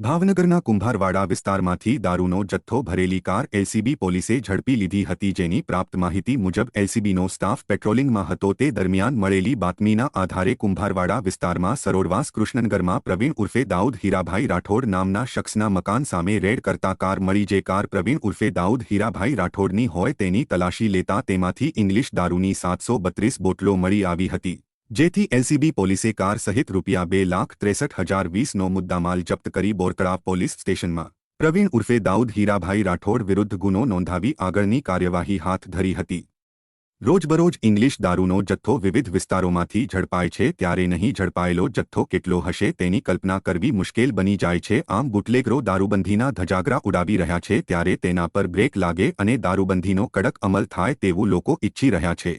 ભાવનગરના કુંભારવાડા વિસ્તારમાંથી દારૂનો જથ્થો ભરેલી કાર એલસીબી પોલીસે ઝડપી લીધી હતી જેની પ્રાપ્ત માહિતી મુજબ એલસીબીનો સ્ટાફ પેટ્રોલિંગમાં હતો તે દરમિયાન મળેલી બાતમીના આધારે કુંભારવાડા વિસ્તારમાં સરોડવાસ કૃષ્ણનગરમાં પ્રવીણ ઉર્ફે દાઉદ હીરાભાઈ રાઠોડ નામના શખ્સના મકાન સામે રેડ કરતા કાર મળી જે કાર પ્રવીણ ઉર્ફે દાઉદ હીરાભાઈ રાઠોડની હોય તેની તલાશી લેતા તેમાંથી ઇંગ્લિશ દારૂની સાતસો બોટલો મળી આવી હતી. જેથી એલસીબી પોલીસે કાર સહિત રૂપિયા બે લાખ ત્રેસઠ હજાર વીસનો મુદ્દામાલ જપ્ત કરી બોરતળાવ પોલીસ સ્ટેશનમાં. પ્રવીણ ઉર્ફે દાઉદ હીરાભાઈ રાઠોડ વિરુદ્ધ ગુનો નોંધાવી આગળની કાર્યવાહી હાથ ધરી હતી. રોજબરોજ ઇંગ્લિશ દારૂનો જથ્થો વિવિધ વિસ્તારોમાંથી ઝડપાય છે, ત્યારે નહીં ઝડપાયેલો જથ્થો કેટલો હશે તેની કલ્પના કરવી મુશ્કેલ બની જાય છે. આમ બુટલેગરો દારૂબંધીના ધજાગરા ઉડાવી રહ્યા છે, ત્યારે તેના પર બ્રેક લાગે અને દારૂબંધીનો કડક અમલ થાય તેવું લોકો ઇચ્છી રહ્યા છે.